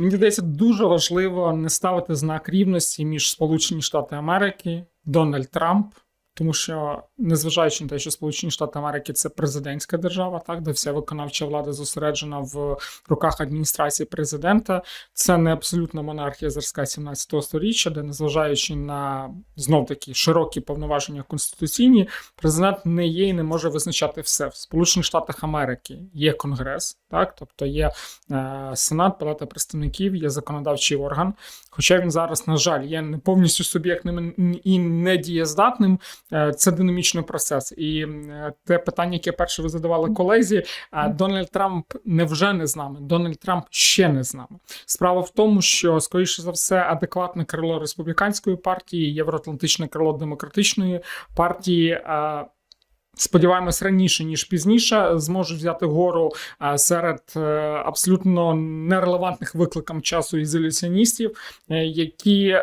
Мені здається, дуже важливо не ставити знак рівності між Сполучені Штати Америки, Дональд Трамп. Тому що, незважаючи на те, що Сполучені Штати Америки це президентська держава, так де вся виконавча влада зосереджена в руках адміністрації президента, це не абсолютна монархія зразка 17 століття, де, незважаючи на знов таки широкі повноваження конституційні, президент не є і не може визначати все. В Сполучених Штатах Америки є конгрес, так тобто є е, Сенат, Палата представників, є законодавчий орган. Хоча він зараз, на жаль, є не повністю суб'єктним і недієздатним. Е, Це динамічний процес. І е, те питання, яке перше ви задавали колезі, е, Дональд Трамп невже не з нами? Дональд Трамп ще не з нами. Справа в тому, що скоріше за все адекватне крило республіканської партії, євроатлантичне крило демократичної партії. Сподіваємось, раніше ніж пізніше зможуть взяти гору серед абсолютно нерелевантних викликам часу ізоляціоністів, які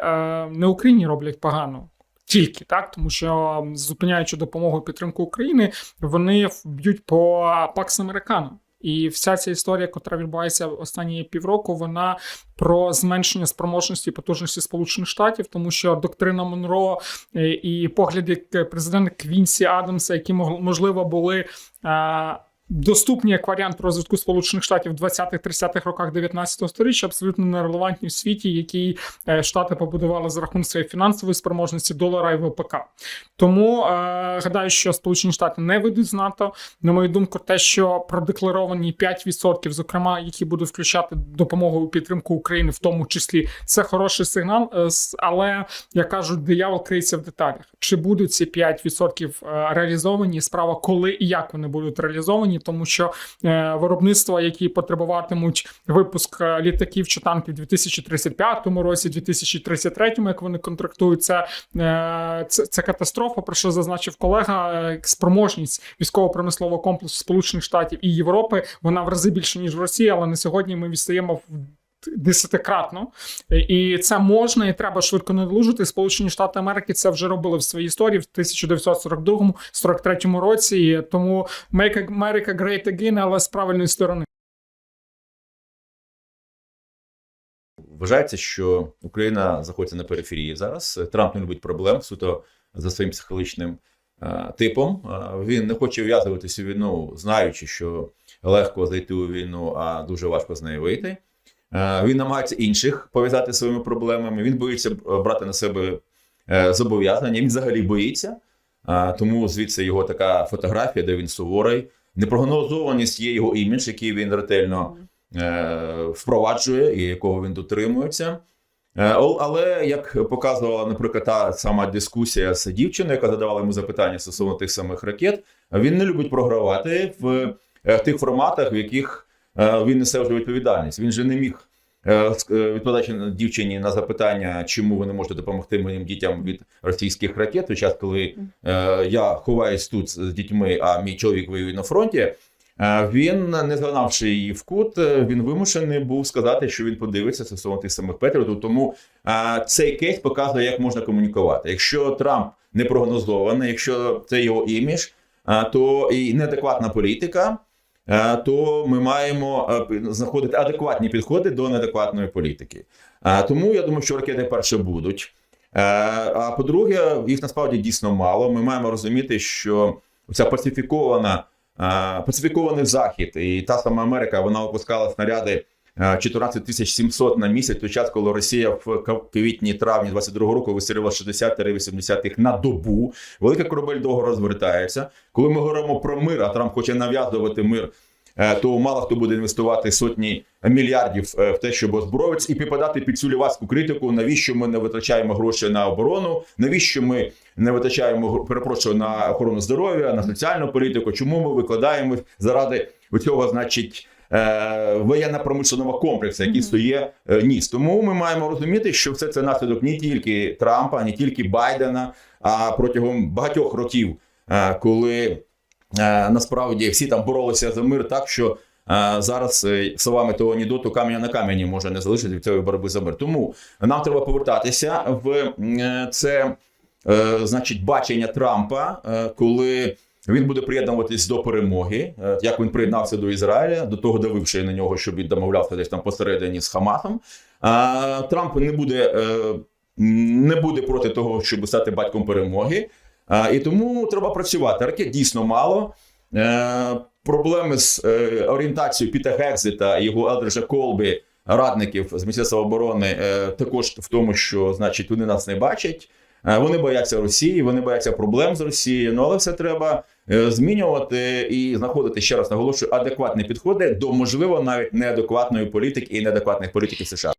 не Україні роблять погано. Тільки так, тому що зупиняючи допомогу і підтримку України, вони б'ють по Пакс Американо. І вся ця історія, яка відбувається останні півроку, вона про зменшення спроможності і потужності Сполучених Штатів, тому що доктрина Монро е, і погляди президента Квінсі Адамса, які можливо були. Доступні як варіант розвитку Сполучених Штатів в 20-30-х роках 19 століття абсолютно нерелевантні в світі, який е, Штати побудували за рахунок своєї фінансової спроможності долара і ВПК. Тому е, гадаю, що Сполучені Штати не вийдуть з НАТО. На мою думку, те, що продекларовані 5%, зокрема, які будуть включати допомогу і підтримку України, в тому числі, це хороший сигнал. е, Але як кажуть, диявол криється в деталях. Чи будуть ці 5% е, реалізовані? Справа, коли і як вони будуть реалізовані, тому що е, виробництва, які потребуватимуть випуск е, літаків чи танків у 2035 році, 2033, як вони контрактують, це, е, це, це катастрофа. Про що зазначив колега, спроможність військово-промислового комплексу Сполучених Штатів і Європи вона в рази більше ніж в Росії, але на сьогодні ми відстаємо в. Десятикратно, і це можна і треба швидко надолужити. Сполучені Штати Америки це вже робили в своїй історії в 1942-43 році. Тому Make America Great Again, але з правильної сторони. Вважається, що Україна знаходиться на периферії зараз. Трамп не любить проблем суто за своїм психологічним е, типом. Е, Він не хоче в'язуватися війну, знаючи, що легко зайти у війну, а дуже важко з неї вийти. Е, Він намагається інших пов'язати своїми проблемами. Він боїться е, брати на себе е, зобов'язання. Він взагалі боїться. Тому звідси його така фотографія, де він суворий. Непрогнозованість є його імідж, який він ретельно впроваджує і якого він дотримується. Але як показувала, наприклад, та сама дискусія з дівчиною, яка задавала йому запитання стосовно тих самих ракет, він не любить програвати в тих форматах, в яких він несе вже відповідальність. Він же не міг е, е, відповідаючи дівчині на запитання, чому ви не можете допомогти моїм дітям від російських ракет, той час, коли е, я ховаюсь тут з дітьми, а мій чоловік воює на фронті. Е, Він, не згнавши її в кут, е, він вимушений був сказати, що він подивиться стосовно тих самих Петрів. Тому е, цей кейс показує, як можна комунікувати. Якщо Трамп не прогнозований, якщо це його імідж, е, то і неадекватна політика, е, то ми маємо е, знаходити адекватні підходи до неадекватної політики. Е, Тому я думаю, що ракети перше будуть. Е, А по-друге, їх насправді дійсно мало. Ми маємо розуміти, що ця пацифікована, е, пацифікований захід і та сама Америка вона випускала снаряди е, 14 тисяч 700 на місяць, той час, коли Росія в квітні травні 22 року вистрілила 60-80 їх на добу. Велика корабель довго розвертається. Коли ми говоримо про мир, а Трамп хоче нав'язувати мир. е, То мало хто буде інвестувати сотні мільярдів е, в те, щоб озброїтися, і підпадати під цю лівацьку критику. Навіщо ми не витрачаємо гроші на оборону? Навіщо ми не витрачаємо перепрошую на охорону здоров'я, на соціальну політику? Чому ми викладаємо заради цього, значить, е, воєнно-промишленого комплексу, який стоє е, ніс? Тому ми маємо розуміти, що все це наслідок не тільки Трампа, не тільки Байдена, а протягом багатьох років, е, коли насправді всі там боролися за мир так, що зараз словами того анекдоту каменя на камені може не залишити від цієї боротьби за мир. Тому нам треба повертатися в це, значить, бачення Трампа, коли Він буде приєднуватись до перемоги, е, як він приєднався до Ізраїля, до того давивши на нього, щоб він домовлявся десь там посередині з Хамасом. Трамп не буде, е, не буде проти того, щоб стати батьком перемоги. І тому треба працювати. Ракет дійсно мало. Е, Проблеми з орієнтацією Піта Гекзита і його Елдриджа Колбі, радників з Міністерства оборони, також в тому, що значить вони нас не бачать. Е, Вони бояться Росії, вони бояться проблем з Росією. Ну але все треба е, змінювати і знаходити ще раз наголошую адекватні підходи до можливо навіть неадекватної політики і неадекватних політиків США.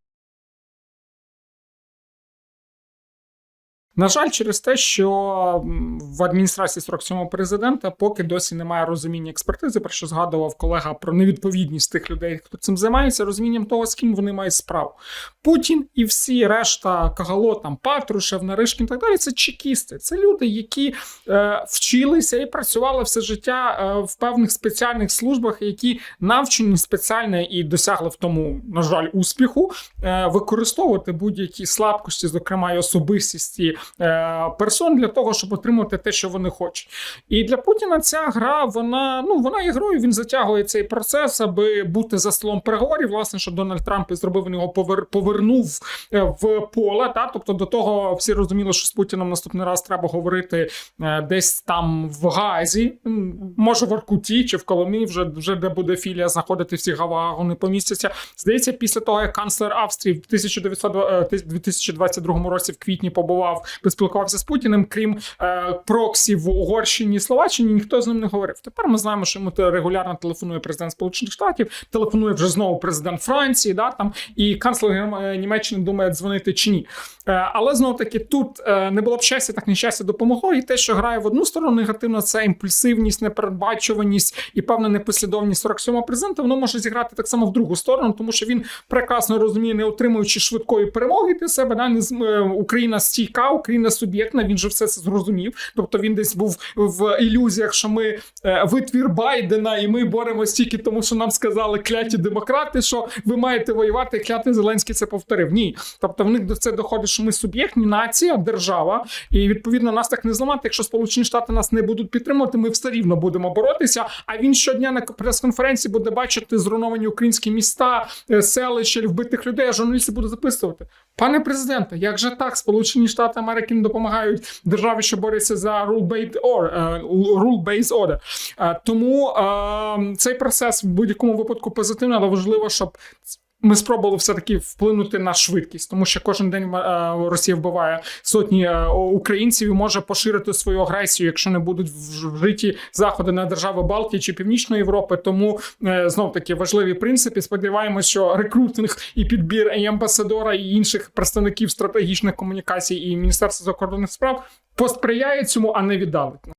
На жаль, через те, що в адміністрації 47-го президента поки досі немає розуміння експертизи, про що згадував колега про невідповідність тих людей, хто цим займається, розумінням того, з ким вони мають справу. Путін і всі решта Кагало, там Патрушев, Наришкін і так далі. Це чекісти. Це люди, які е, вчилися і працювали все життя е, в певних спеціальних службах, які навчені спеціально і досягли в тому, на жаль, успіху, е, використовувати будь-які слабкості, зокрема і особистісті е, персон для того, щоб отримати те, що вони хочуть. І для Путіна ця гра, вона ну вона є грою. Він затягує цей процес, аби бути за столом переговорів. Власне, що Дональд Трамп і зробив він його повер, повернув е, в поле. Та тобто до того всі розуміли, що з Путіном наступний раз треба говорити е, десь там в Газі, може в Аркуті чи в Коломі, вже вже де буде філія знаходити всі гавагони помістяться. Здається, після того як канцлер Австрії в 1900, е, 2022 році в квітні побував, поспілкувався з Путіним, крім е, проксі в Угорщині Словаччині, ніхто з ним не говорив. Тепер ми знаємо, що йому регулярно телефонує президент Сполучених Штатів, телефонує вже знову президент Франції, да там і канцлер Німеччини думає дзвонити чи ні. Е, але знову таки тут е, не було б щастя, так нещастя допомогло. І те, що грає в одну сторону негативно, це імпульсивність, непередбачуваність і певна непослідовність 47-го президента. Воно може зіграти так само в другу сторону, тому що він прекрасно розуміє, не отримуючи швидкої перемоги для себе, да, е, Україна стійка, Україна суб'єктна. Він же все це зрозумів. Тобто він десь був в ілюзіях, що ми е, витвір Байдена, і ми боремось тільки тому, що нам сказали кляті демократи, що ви маєте воювати. Клятий Зеленський це повторив. Ні, тобто в них до це доходить, що ми суб'єктні нація, держава, і відповідно нас так не зламати. Якщо Сполучені Штати нас не будуть підтримувати, ми все рівно будемо боротися. А він щодня на прес-конференції буде бачити зруйновані українські міста, е, селища, вбитих людей. А журналісти будуть записувати. Пане президенте, як же так? Сполучені Штати Америки не допомагають державі, що бореться за rule-based е, order. Е, Тому е, цей процес в будь-якому випадку позитивний, але важливо, щоб ми спробували все-таки вплинути на швидкість, тому що кожен день е, Росія вбиває сотні е, українців і може поширити свою агресію, якщо не будуть вжиті заходи на держави Балтії чи Північної Європи. Тому знов таки важливі принципи. Сподіваємось, що рекрутинг і підбір і амбасадора і інших представників стратегічних комунікацій і Міністерства закордонних справ посприяє цьому, а не віддалить.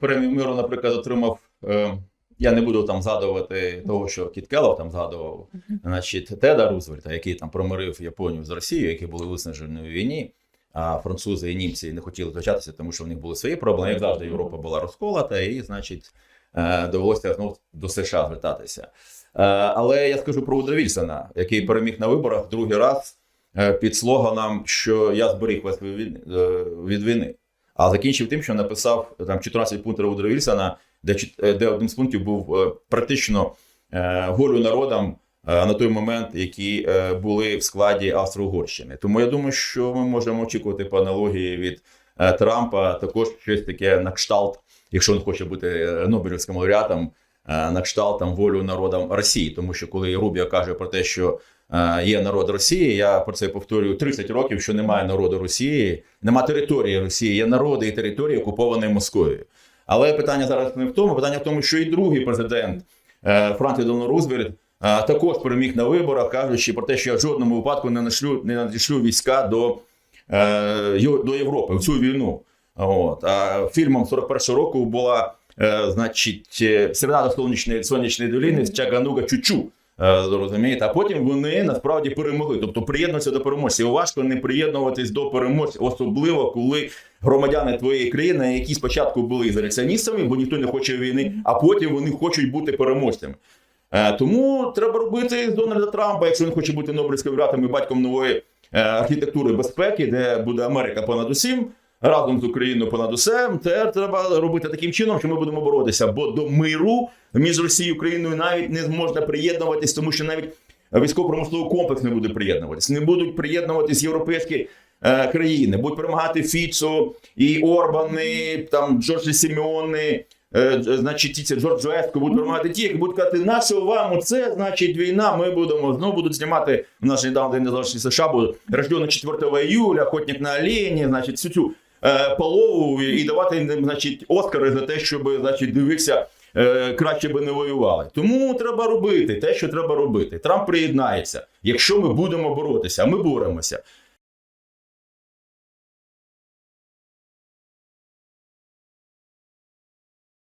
Премію миру, наприклад, отримав. Е, я не буду там згадувати того, що Кіт Келлов там згадував, значить, Теда Рузвельта, який там промирив Японію з Росією, які були виснажені у війні. А французи і німці не хотіли втручатися, тому що в них були свої проблеми. Як завжди, Європа була розколота, і, значить, е, довелося знову до США звертатися. Е, Але я скажу про Уда Вільсона, який переміг на виборах другий раз е, під слоганом, що я зберіг вас від війни. А закінчив тим, що написав там 14 пунктів Уда Вільсона, де, е, де одним з пунктів був е, практично е, волю народам е, на той момент, які е, були в складі Австро-Угорщини. Тому я думаю, що ми можемо очікувати по аналогії від е, Трампа також щось таке на кшталт, якщо він хоче бути е, Нобелівським лауреатом, е, на кшталт там волю народам Росії. Тому що коли Рубіо каже про те, що е, є народ Росії, я про це повторюю 30 років, що немає народу Росії, нема території Росії, є народи і території, окуповані Москвою. Але питання зараз не в тому, питання в тому, що і другий президент е, Франклін Рузвельт е, також переміг на виборах, кажучи про те, що я в жодному випадку не нашлю, не надішлю війська до, е, до Європи в цю війну. От. А фільмом 41-го року була, е, значить, е, середа до сонячної, сонячної доліни з Чагануга Чучу. Е, Розумієте, а потім вони насправді перемогли, тобто приєднуються до переможців. Важко не приєднуватись до переможців, особливо коли громадяни твоєї країни, які спочатку були ізоляціоністами, бо ніхто не хоче війни, а потім вони хочуть бути переможцями. Е, Тому треба робити з Дональда Трампа, якщо він хоче бути Нобелівським лауреатом і батьком нової е, архітектури безпеки, де буде Америка понад усім. Разом з Україною понад усе, це треба робити таким чином, що ми будемо боротися. Бо до миру між Росією і Україною навіть не можна приєднуватись, тому що навіть військово-промисловий комплекс не буде приєднуватись. Не будуть приєднуватись європейські е, країни. Будуть перемагати Фіцо і Орбани, там Джорджі Сімеони, е, значить, Джордж Вестко будуть перемагати ті, які будуть казати, наше вам оце, значить, війна, ми будемо знову будуть знімати в наш недавно День Незалежності США, буде рождено 4 июля, охотник на олені, значить, цю е, полову і давати їм, значить, Оскари за те, щоб, значить, дивився е, краще би не воювали. Тому треба робити те, що треба робити. Трамп приєднається, якщо ми будемо боротися, ми боремося.